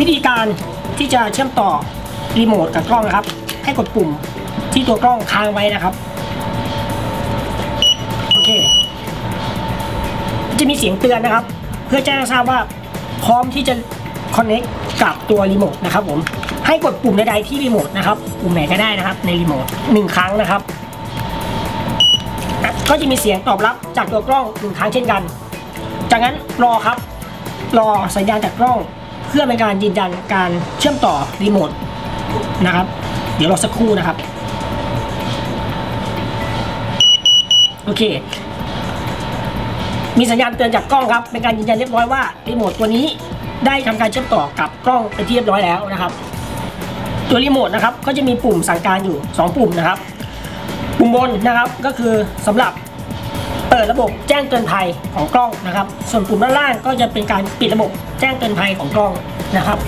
วิธีการที่จะเชื่อมต่อรีโมทกับกล้องนะครับ ให้กดปุ่มที่ตัวกล้องค้างไว้นะครับโอเค จะมีเสียงเตือนนะครับ เพื่อแจ้งทราบว่าพร้อมที่จะ connect กับตัวรีโมทนะครับผมให้กดปุ่มใดๆที่รีโมทนะครับปุ่มไหนก็ได้นะครับ ในรีโมทหนึ่งครั้งนะครับ ก็จะมีเสียงตอบรับจากตัวกล้องหนึ่งครั้งเช่นกัน จากนั้นรอครับ รอสัญญาณจากกล้อง เพื่อเป็นการยืนยันการเชื่อมต่อรีโมทนะครับ เดี๋ยวรอสักครู่นะครับ โอเค มีสัญญาณเตือนจากกล้องครับ เป็นการยืนยันเรียบร้อยว่ารีโมทตัวนี้ได้ทำการเชื่อมต่อกับกล้องเป็นที่เรียบร้อยแล้วนะครับ ตัวรีโมทนะครับก็จะมีปุ่มสั่งการอยู่ 2 ปุ่มนะครับ ปุ่มบนนะครับก็คือสำหรับ เปิดระบบแจ้งเตือนภัยของกล้องนะครับ ส่วนปุ่มด้านล่างก็จะเป็นการปิดระบบแจ้งเตือนภัยของกล้องนะครับ